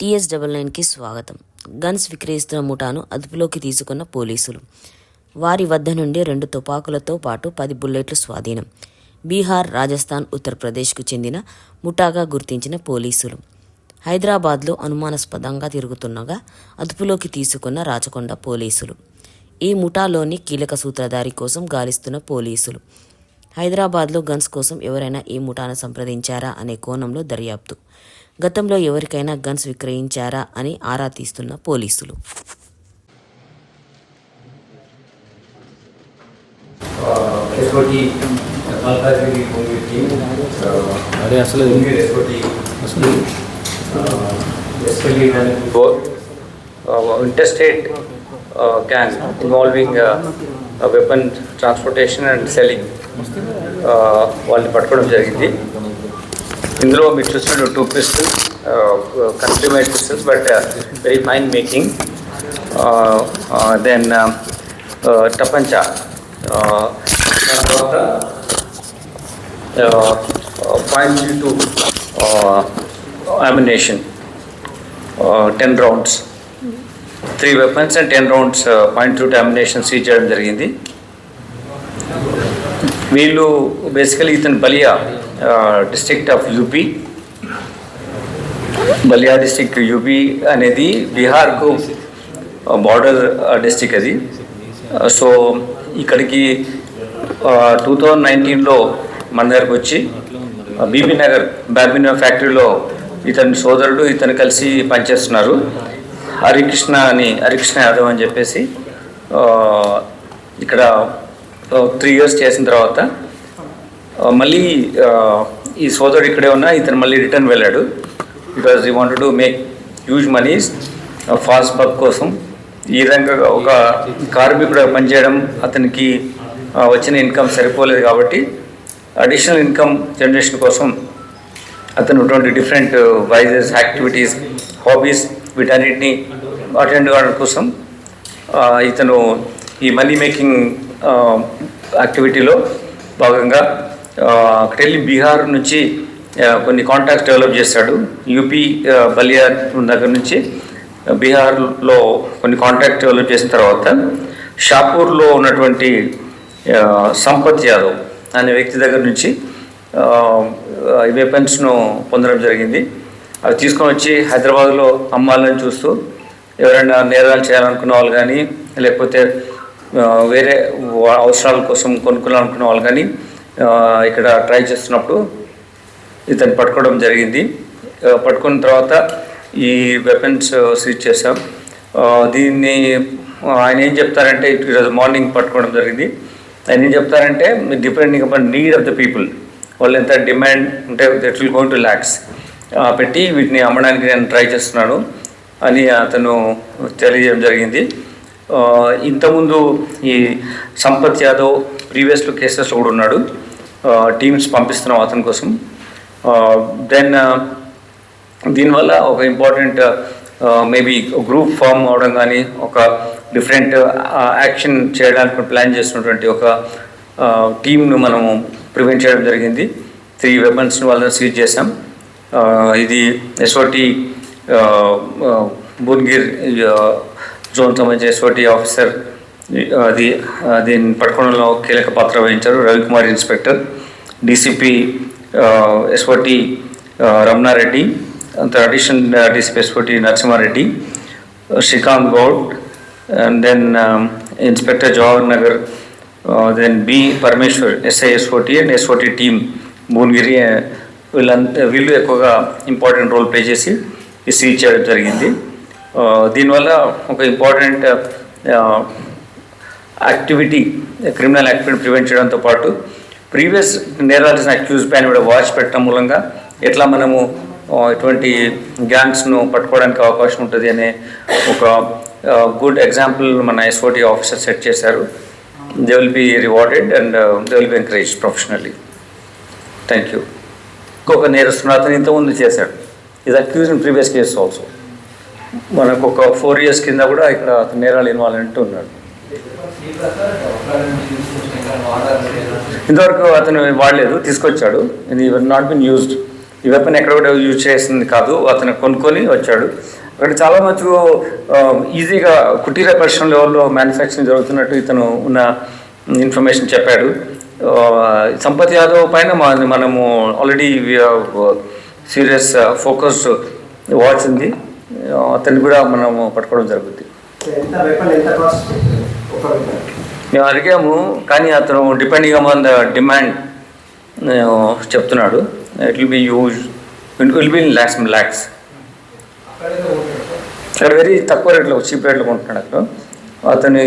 TS double నైన్కి స్వాగతం. Guns విక్రయిస్తున్న ముఠాను అదుపులోకి తీసుకున్న పోలీసులు. వారి వద్ద నుండి రెండు తుపాకులతో పాటు పది బుల్లెట్లు స్వాధీనం. బీహార్ రాజస్థాన్ ఉత్తరప్రదేశ్కు చెందిన ముఠాగా గుర్తించిన పోలీసులు. హైదరాబాద్లో అనుమానాస్పదంగా తిరుగుతుండగా అదుపులోకి తీసుకున్న రాచకొండ పోలీసులు. ఈ ముఠాలోని కీలక సూత్రధారి కోసం గాలిస్తున్న పోలీసులు. హైదరాబాద్లో గన్స్ కోసం ఎవరైనా ఈ ముఠాను సంప్రదించారా అనే కోణంలో దర్యాప్తు. గతంలో ఎవరికైనా గన్స్ విక్రయించారా అని ఆరా తీస్తున్న పోలీసులు. అసలు uh, uh, weapon transportation and selling uh, వాళ్ళని పట్టుకోవడం జరిగింది. ఇందులో మీరు చూసిన two pistols consumer pistols but very fine making then టపంచా తర్వాత point two ammunition ten rounds three weapons and ten rounds point two ammunition seize చేయడం జరిగింది. వీళ్ళు బేసికలీ ఇతను Ballia district of UP Ballia district UP అనేది బీహార్కు border district అది. So ఇక్కడికి two thousand నైన్టీన్లో మన దగ్గరకు వచ్చి బీబీ నగర్ బాబినా ఫ్యాక్టరీలో ఇతని సోదరుడు ఇతను కలిసి పనిచేస్తున్నారు. హరికృష్ణ అని హరికృష్ణ యాదవ్ అని చెప్పేసి ఇక్కడ త్రీ ఇయర్స్ చేసిన తర్వాత మళ్ళీ ఈ సోదరుడు ఇక్కడే ఉన్నా ఇతను మళ్ళీ రిటర్న్ వెళ్ళాడు. Because he wanted to make huge moneys fast buck కోసం. ఈ విధంగా ఒక కార్మికుడు పనిచేయడం అతనికి వచ్చిన ఇన్కమ్ సరిపోలేదు కాబట్టి అడిషనల్ ఇన్కమ్ జనరేషన్ కోసం అతను twenty different wages activities hobbies వీటన్నిటిని అటెండ్ కావడం కోసం ఇతను ఈ మనీ మేకింగ్ యాక్టివిటీలో భాగంగా అక్కడికి వెళ్ళి బీహార్ నుంచి కొన్ని కాంటాక్ట్స్ డెవలప్ చేశాడు యూపీ బలియా దగ్గర నుంచి బీహార్లో కొన్ని కాంటాక్ట్ డెవలప్ చేసిన తర్వాత షాపూర్లో ఉన్నటువంటి సంపత్ యాదవ్ అనే వ్యక్తి దగ్గర నుంచి వెపన్స్ను పొందడం జరిగింది. అవి తీసుకొని వచ్చి హైదరాబాద్లో అమ్మాలని చూస్తూ ఎవరైనా నేరాలు చేయాలనుకున్న వాళ్ళు కానీ లేకపోతే వేరే అవసరాల కోసం కొనుక్కోవాలనుకున్న వాళ్ళు కానీ ఇక్కడ ట్రై చేస్తున్నప్పుడు ఇతను పట్టుకోవడం జరిగింది. పట్టుకున్న తర్వాత ఈ వెపన్స్ సీజ్ చేశాం. దీన్ని ఆయన ఏం చెప్తారంటే ఈరోజు మార్నింగ్ పట్టుకోవడం జరిగింది. ఆయన ఏం చెప్తారంటే depending upon need of the people వాళ్ళు ఎంత డిమాండ్ ఉంటే that will going to lakhs పెట్టి వీటిని అమ్మడానికి నేను ట్రై చేస్తున్నాను అని అతను తెలియజేయడం జరిగింది. ఇంతకుముందు ఈ సంపత్ యాదవ్ ప్రీవియస్లో కేసెస్లో కూడా ఉన్నాడు. టీమ్స్ పంపిస్తున్నాం అతని కోసం. దెన్ దీనివల్ల ఒక ఇంపార్టెంట్ మేబీ గ్రూప్ ఫామ్ అవడం కానీ ఒక డిఫరెంట్ యాక్షన్ చేయడానికి ప్లాన్ చేసినటువంటి ఒక టీంను మనము ప్రివెంట్ చేయడం జరిగింది. త్రీ వెపన్స్ని వాళ్ళని సీజ్ చేసాం ఇది ఎస్ఓటి భువనగిర్ జోన్ సంబంధించి ఎస్ఓటి ఆఫీసర్ అది దీని దీన్ని పట్టుకోవడంలో కీలక పాత్ర వహించారు Ravikumar inspector DCP SOT Ramana Reddy అంత additional DCP SOT Narasimha Reddy Srikanth Goud and then inspector Jawahar Nagar then B Parameshwar SI SOT and SOT team Bhuvanagiri వీళ్ళంతా వీళ్ళు ఎక్కువగా ఇంపార్టెంట్ రోల్ ప్లే చేసి ఈ సీజ్ చేయడం జరిగింది. దీనివల్ల ఒక important activity criminal activity prevent చేయడంతో పాటు ప్రీవియస్ నేరాలు చేసిన అక్యూజ్ పైన కూడా వాచ్ పెట్టడం మూలంగా ఎట్లా మనము ఎటువంటి ఇటువంటి గ్యాంగ్స్ను పట్టుకోవడానికి అవకాశం ఉంటుంది అనే ఒక గుడ్ ఎగ్జాంపుల్ మన ఎస్ఓటి ఆఫీసర్ సెట్ చేశారు. They will be rewarded and they will be encourage professionally thank you ఇంకొక నేరస్తున్న అతను ఇంతకుముందు చేశాడు. ఇది accuse in previous case also మనకు ఒక ఫోర్ ఇయర్స్ కింద కూడా ఇక్కడ నేరాలు ఇన్వాల్వ్ ఉన్నాడు. ఇంతవరకు అతను వాడలేదు తీసుకొచ్చాడు. ఇది నాట్ బిన్ యూజ్డ్ ఈ వెపన్ ఎక్కడ కూడా యూజ్ చేసింది కాదు అతను కొనుక్కొని వచ్చాడు. అక్కడ చాలా మటుకు um, ఈజీగా కుటీర పరిశ్రమ లెవెల్లో మ్యానుఫ్యాక్చరింగ్ జరుగుతున్నట్టు ఇతను ఉన్న ఇన్ఫర్మేషన్ చెప్పాడు. Uh, సంపత్ యాదవ్ పైన మనము ఆల్రెడీ సీరియస్ ఫోకస్ వాచ్ ఉంది. అతన్ని కూడా మనము పట్టుకోవడం జరుగుతుంది మేము అడిగాము కానీ అతను డిపెండింగ్ అమాన్ ద డిమాండ్ చెప్తున్నాడు. It will be use will be in lakhs lakhs అక్కడ వెరీ తక్కువ రేట్లో చీప్ రేట్లో కొంటున్నాడు అక్కడ అతని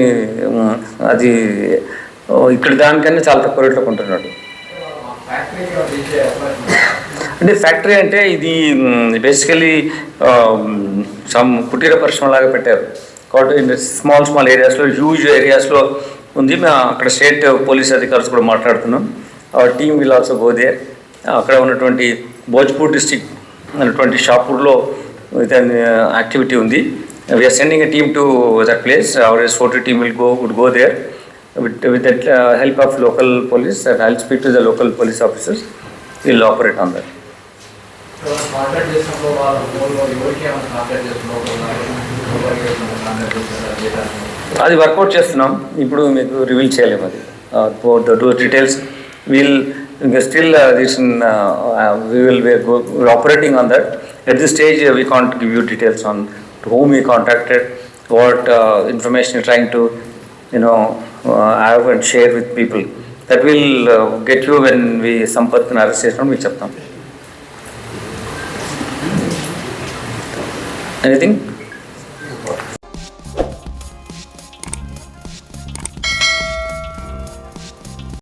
అది ఇక్కడ దానికన్నా చాలా తక్కువ రేట్లో కొంటున్నాడు. అంటే ఫ్యాక్టరీ అంటే ఇది బేసికలీ సమ్ కుటీర పరిశ్రమ లాగా పెట్టారు. కాబట్టి స్మాల్ స్మాల్ ఏరియాస్లో హ్యూజ్ ఏరియాస్లో ఉంది. మేము అక్కడ స్టేట్ పోలీస్ అధికారులు కూడా మాట్లాడుతున్నాం. Team will also go there అక్కడ ఉన్నటువంటి భోజ్పూర్ డిస్టిక్ అన్నటువంటి షాపూర్లో యాక్టివిటీ ఉంది. We're sending a team to that place our forty team will go would go there with with that help of local police I speak to the local police officers will operate on that contact చేసినప్పుడు వాళ్ళు ఎవరికి ఏమైనా contact చేస్తున్నప్పుడు అది work out చేస్తున్నాం. ఇప్పుడు మీకు reveal చేయలేము అది. Two details we'll still this we will operating on that at this stage we can't give you details on home you contacted what information trying to you know have and share with people that will get you when we సంపత్ని arrest చేసినప్పుడు మీకు చెప్తాం Anything?